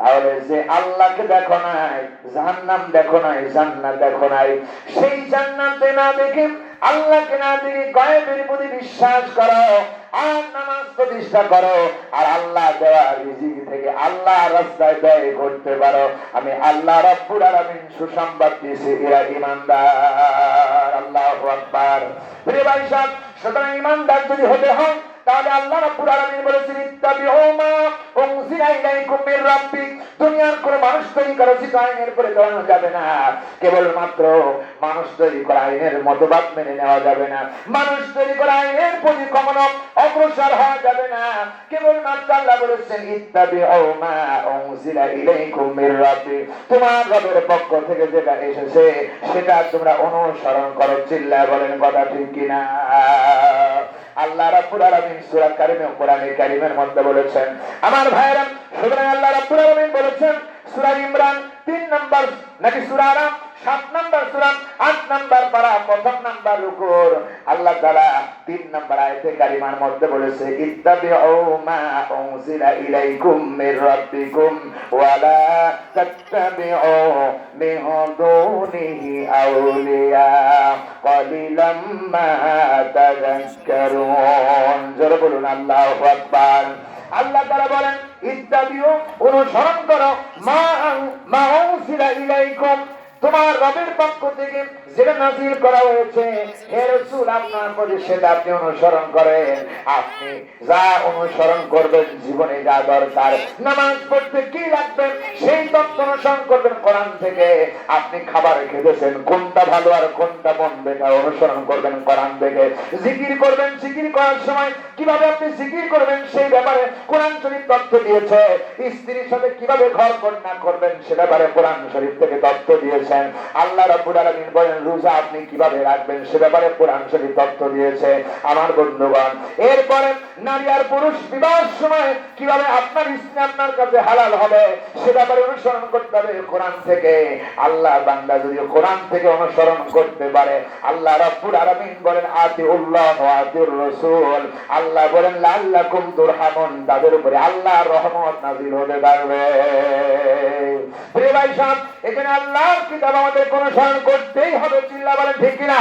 তাহলে যে আল্লাহকে দেখো নাই, জাহান্নাম দেখো নাই, জান্নাত দেখো নাই, সেই জান্নাতে না দেখে আল্লাহকে না দেখে গয়েবের প্রতি বিশ্বাস করো, আর নামাজ প্রতিষ্ঠা করো, আর আল্লাহ দেওয়া রিজিক থেকে আল্লাহ রাস্তায় ব্যয় করতে পারো। আমি আল্লাহ রব্বুল আলামিন সুসংবাদ দিয়েছি, এরা ইমানদার, আল্লাহু আকবার। প্রিয় ভাই সাহেব, সুতরাং ইমানদার যদি হতে হয় তাহলে আল্লাহ রাব্বুল আলামিন বলেছেন, ইত্তাবিউ মা উনজিলা ইলাইকুম মির রাব্বিক দুনিয়ার কোন মানুষ তৈরি করা উচিত আইনের পরে দাঁড়ানো যাবে না। কেবল মাত্র মানুষ তৈরি করা আইনের মতবাদ মেনে নেওয়া যাবে না। মানুষ তৈরি করা আইনের প্রতি কখনো অগ্রসর হওয়া যাবে না। কেবল মাত্র আল্লাহ বলেছেন, ইত্তাবিউ মা উনজিলা ইলাইকুম মির রাব্বিক তোমার রবের পক্ষ থেকে যেটা এসেছে, সেটা তোমরা অনুসরণ করো। চিল্লা বলেন কথা ঠিক কিনা? আল্লাহ রাব্বুল আলামিন সূরা কারিমে কোরআনে কারিমের মধ্যে বলেছেন। আমার ভাইরা সুতরাং আল্লাহ রাব্বুল আলামিন বলেছেন, সূরা ইমরান 3 নাম্বার নাকি সুরা সুরারা সাত নাম্বার সুরান আট নাম্বার পারা প্রথম নাম্বার রুকুর। আল্লাহ তাআলা তিন নাম্বার আয়াতে কারিমার মধ্যে বলেছে, ইত্তাবিউ মা উনজিলা ইলাইকুম মির রাব্বিকুম ওয়া লা তাত্তাবিউ মিন দুনিহি আউলিয়া। কলিলাম মা তাযাক্কারুন। জোরে বলুন, আল্লাহু আকবার। আল্লাহ তাআলা বলেন ইত্তাবিউ অনুসরণ করো। মা মা ইলাইকুম। তোমার রবের পক্ষ থেকে যেটা নাজিল করা হয়েছে, হে রাসূল, আপনার প্রতি সেটা আপনি অনুসরণ করেন। আপনি যা অনুসরণ করবেন, জীবনে যা দরকার, নামাজ পড়তে কি লাগবে, সেই তত্ত্ব অনুসরণ করবেন কোরআন থেকে। আপনি খাবার খেতেছেন, কোনটা ভালো আর কোনটা মন্দ, এটা অনুসরণ করবেন কোরআন থেকে। জিকির করবেন, জিকির করার সময় কীভাবে আপনি জিকির করবেন, সেই ব্যাপারে কোরআন শরীফ তত্ত্ব দিয়েছে। স্ত্রীর সাথে কীভাবে ঘর কন্যা করবেন, সে ব্যাপারে কোরআন শরীফ থেকে তথ্য দিয়েছেন আল্লাহ রাব্বুল আলামিন বলেন, রোজা আপনি কীভাবে রাখবেন? সে ব্যাপারে কোরআন তথ্য দিয়েছে আমার বন্ধুগণ। এরপরে নারী আর পুরুষ বিবাহের সময় কীভাবে আপনার স্ত্রী আপনার কাছে হালাল হবে, সে ব্যাপারে অনুসরণ করতে হবে কোরআন থেকে। আল্লাহ বান্দা যদি কোরআন থেকে অনুসরণ করতে পারে, আল্লাহ রাব্বুল আলামিন বলেন আতি উল্লাহ আতির রাসূল আল্লাহ বলেন তুরহামুন। তাদের উপরে আল্লাহ রহমত নাযিল হতে পারবে প্রিয় ভাই সাহেব, এখানে আল্লাহর কিতাব আমাদের অনুসরণ করতেই হবে চিল্লা বলেন ঠিক কিনা?